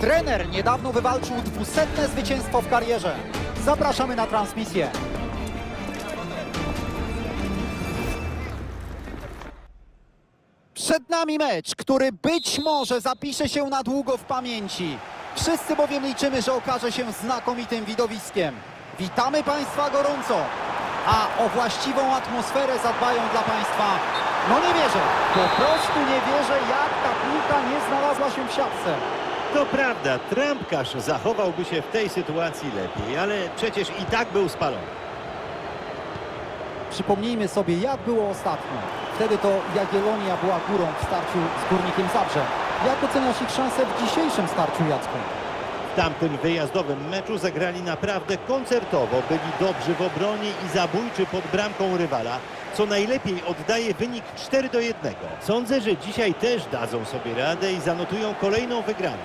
Trener niedawno wywalczył dwusetne zwycięstwo w karierze. Zapraszamy na transmisję. Przed nami mecz, który być może zapisze się na długo w pamięci. Wszyscy bowiem liczymy, że okaże się znakomitym widowiskiem. Witamy Państwa gorąco, a o właściwą atmosferę zadbają dla Państwa. No nie wierzę, po prostu nie wierzę, jak ta piłka nie znalazła się w siatce. To prawda, trampkarz zachowałby się w tej sytuacji lepiej, ale przecież i tak był spalony. Przypomnijmy sobie, jak było ostatnio. Wtedy to Jagiellonia była górą w starciu z Górnikiem Zabrze. Jak oceniasz ich szanse w dzisiejszym starciu, Jacku? W tamtym wyjazdowym meczu zagrali naprawdę koncertowo, byli dobrzy w obronie i zabójczy pod bramką rywala, co najlepiej oddaje wynik 4 do 1. Sądzę, że dzisiaj też dadzą sobie radę i zanotują kolejną wygraną.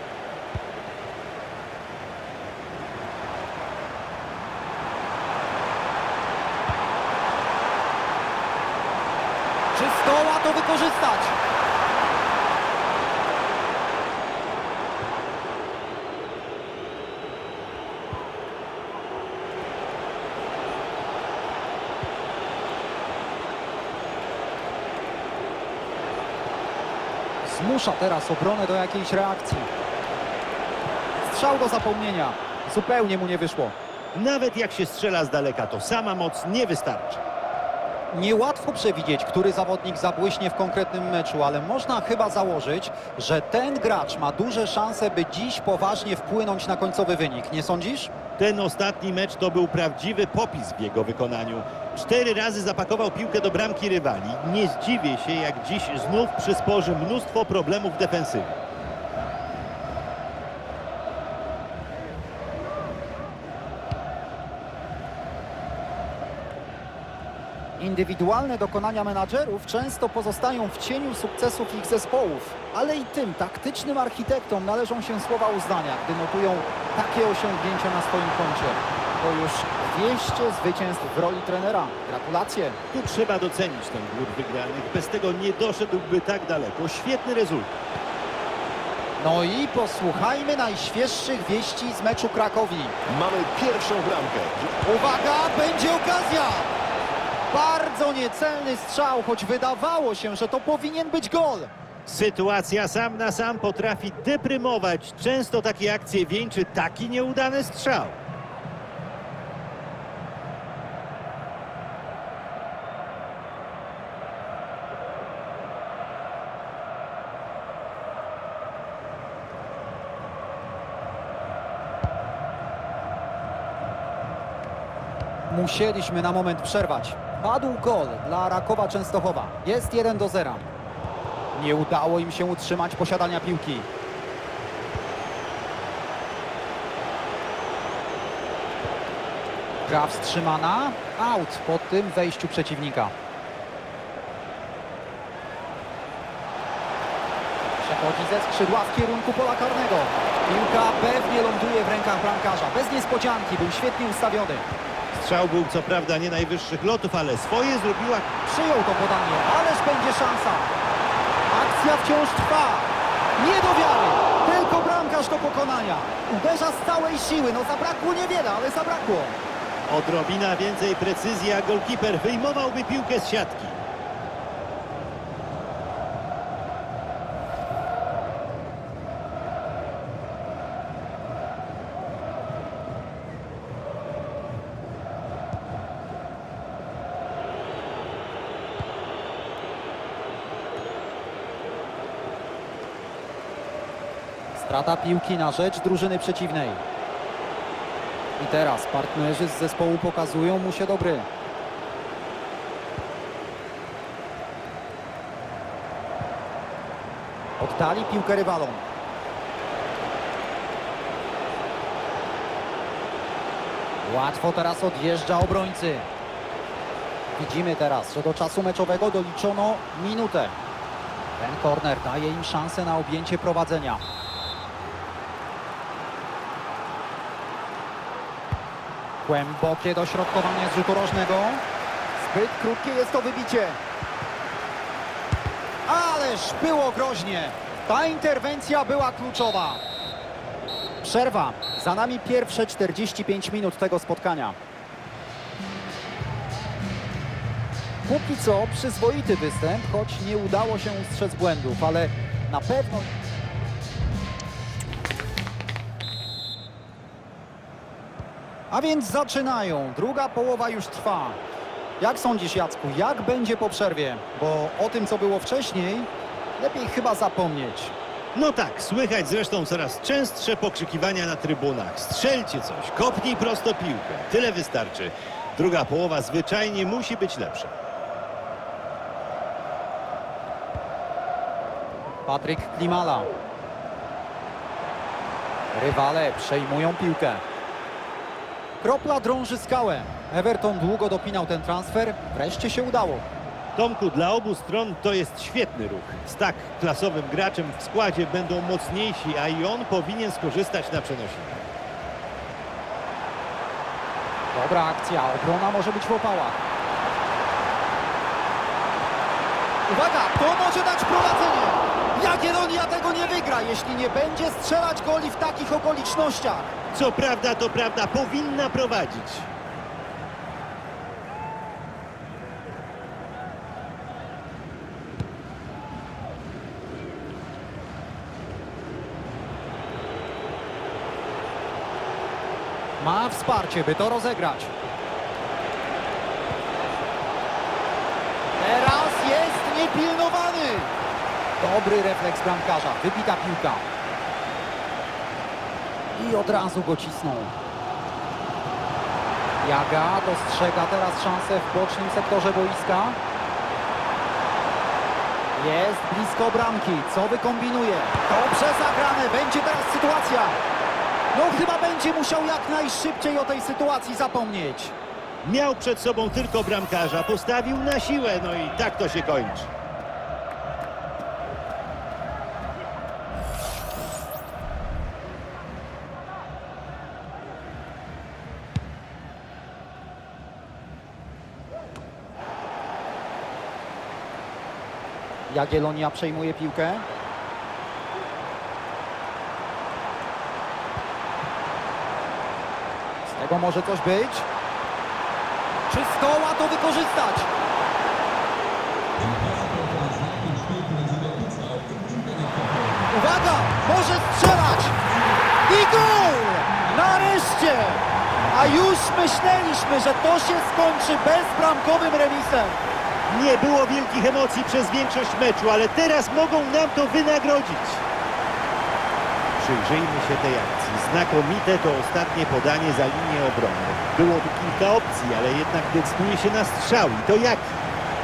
Czy zdoła to wykorzystać? Zmusza teraz obronę do jakiejś reakcji. Strzał do zapomnienia. Zupełnie mu nie wyszło. Nawet jak się strzela z daleka, to sama moc nie wystarczy. Niełatwo przewidzieć, który zawodnik zabłyśnie w konkretnym meczu, ale można chyba założyć, że ten gracz ma duże szanse, by dziś poważnie wpłynąć na końcowy wynik. Nie sądzisz? Ten ostatni mecz to był prawdziwy popis w jego wykonaniu. Cztery razy zapakował piłkę do bramki rywali. Nie zdziwię się, jak dziś znów przysporzy mnóstwo problemów w Indywidualne dokonania menadżerów często pozostają w cieniu sukcesów ich zespołów, ale i tym taktycznym architektom należą się słowa uznania, gdy notują takie osiągnięcia na swoim koncie. To już 200 zwycięstw w roli trenera. Gratulacje. Tu trzeba docenić ten głód wygranych. Bez tego nie doszedłby tak daleko. Świetny rezultat. No i posłuchajmy najświeższych wieści z meczu Krakowi. Mamy pierwszą bramkę. Uwaga, będzie okazja! Bardzo niecelny strzał, choć wydawało się, że to powinien być gol. Sytuacja sam na sam potrafi deprymować. Często takie akcje wieńczy taki nieudany strzał. Musieliśmy na moment przerwać. Padł gol dla Rakowa Częstochowa. Jest 1 do 0. Nie udało im się utrzymać posiadania piłki. Gra wstrzymana. Out po tym wejściu przeciwnika. Przechodzi ze skrzydła w kierunku pola karnego. Piłka pewnie ląduje w rękach bramkarza. Bez niespodzianki, był świetnie ustawiony. Strzał był co prawda nie najwyższych lotów, ale swoje zrobiła Przyjął to podanie, ależ będzie szansa. Akcja wciąż trwa. Nie do wiary. Tylko bramkarz do pokonania. Uderza z całej siły. No zabrakło niewiele, ale zabrakło. odrobina więcej precyzji, a golkiper wyjmowałby piłkę z siatki. Strata piłki na rzecz drużyny przeciwnej. I teraz partnerzy z zespołu pokazują mu się dobry. Oddali piłkę rywalom. Łatwo teraz odjeżdża obrońcy. Widzimy teraz, że do czasu meczowego doliczono minutę. Ten korner daje im szansę na objęcie prowadzenia. Głębokie dośrodkowanie z rzutu rożnego. Zbyt krótkie jest to wybicie. Ależ było groźnie. Ta interwencja była kluczowa. Przerwa. Za nami pierwsze 45 minut tego spotkania. Póki co przyzwoity występ, choć nie udało się ustrzec błędów, ale na pewno A więc zaczynają. Druga połowa już trwa. Jak sądzisz, Jacku, jak będzie po przerwie? Bo o tym, co było wcześniej, lepiej chyba zapomnieć. No tak, słychać zresztą coraz częstsze pokrzykiwania na trybunach. Strzelcie coś, kopnij prosto piłkę. Tyle wystarczy. Druga połowa zwyczajnie musi być lepsza. Patryk Klimala. Rywale przejmują piłkę. Kropla drąży skałę. Everton długo dopinał ten transfer. Wreszcie się udało. Tomku, dla obu stron to jest świetny ruch. Z tak klasowym graczem w składzie będą mocniejsi, a i on powinien skorzystać na przenośnie. Dobra akcja. Obrona może być w opałach. Uwaga, to może dać prowadzenie. Jagiellonia tego nie wygra, jeśli nie będzie strzelać goli w takich okolicznościach. Co prawda, to prawda, powinna prowadzić. Ma wsparcie, by to rozegrać. Teraz jest niepilnowany. Dobry refleks bramkarza, wybita piłka. I od razu go cisnął. Jaga dostrzega teraz szansę w bocznym sektorze boiska. Jest blisko bramki. Co wykombinuje? Dobrze zagrane. Będzie teraz sytuacja. No chyba będzie musiał jak najszybciej o tej sytuacji zapomnieć. Miał przed sobą tylko bramkarza, postawił na siłę, no i tak to się kończy. Jagiellonia przejmuje piłkę. Z tego może coś być. Czy zdoła to wykorzystać? Uwaga! Może strzelać! I gol! Nareszcie! A już myśleliśmy, że to się skończy bezbramkowym remisem. Nie było wielkich emocji przez większość meczu, ale teraz mogą nam to wynagrodzić. Przyjrzyjmy się tej akcji. Znakomite to ostatnie podanie za linię obrony. Było tu kilka opcji, ale jednak decyduje się na strzał. I to jaki?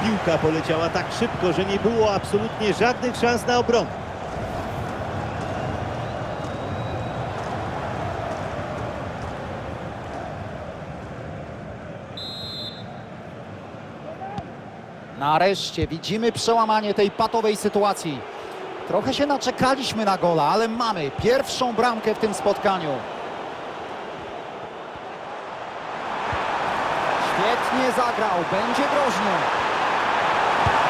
Piłka poleciała tak szybko, że nie było absolutnie żadnych szans na obronę. Nareszcie widzimy przełamanie tej patowej sytuacji. Trochę się naczekaliśmy na gola, ale mamy pierwszą bramkę w tym spotkaniu. Świetnie zagrał, będzie groźny.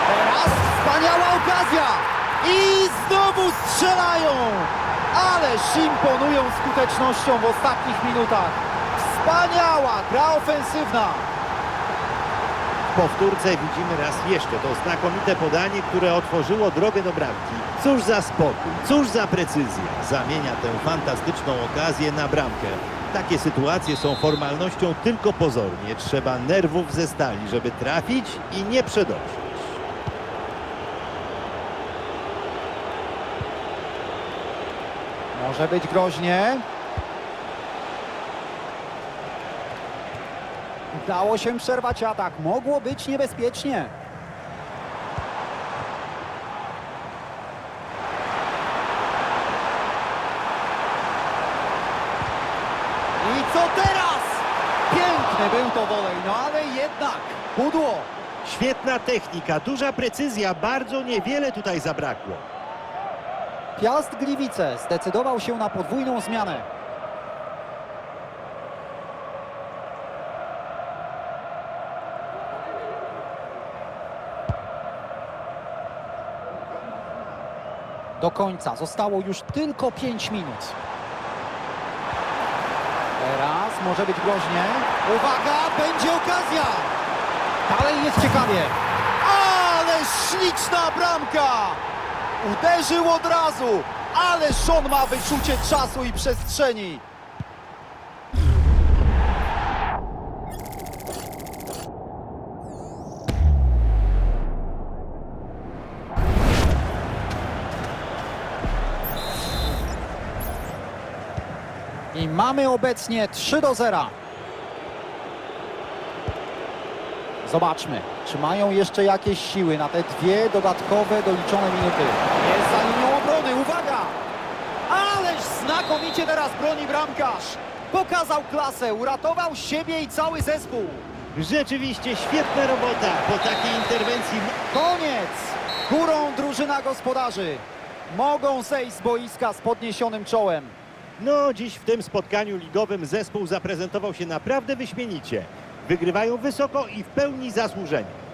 Teraz wspaniała okazja i znowu strzelają. Ależ imponują skutecznością w ostatnich minutach. Wspaniała gra ofensywna. Powtórce widzimy raz jeszcze to znakomite podanie, które otworzyło drogę do bramki. Cóż za spokój, cóż za precyzja. Zamienia tę fantastyczną okazję na bramkę. Takie sytuacje są formalnością tylko pozornie. Trzeba nerwów ze stali, żeby trafić i nie przedobrzyć. Może być groźnie. Udało się przerwać atak. Mogło być niebezpiecznie. I co teraz? Piękny był to wolej, no ale jednak pudło. Świetna technika, duża precyzja, bardzo niewiele tutaj zabrakło. Piast Gliwice zdecydował się na podwójną zmianę. Do końca zostało już tylko 5 minut. może być groźnie. Uwaga, będzie okazja! Dalej jest ciekawie. Ale śliczna bramka! Uderzył od razu, ale Sean ma wyczucie czasu i przestrzeni. I mamy obecnie 3 do 0. Zobaczmy, czy mają jeszcze jakieś siły na te dwie dodatkowe doliczone minuty. Jest za linią obrony, uwaga! Ależ znakomicie teraz broni bramkarz. Pokazał klasę, uratował siebie i cały zespół. Rzeczywiście świetna robota. Po takiej interwencji Koniec! Górą drużyna gospodarzy. Mogą zejść z boiska z podniesionym czołem. No, dziś w tym spotkaniu ligowym zespół zaprezentował się naprawdę wyśmienicie. Wygrywają wysoko i w pełni zasłużenie.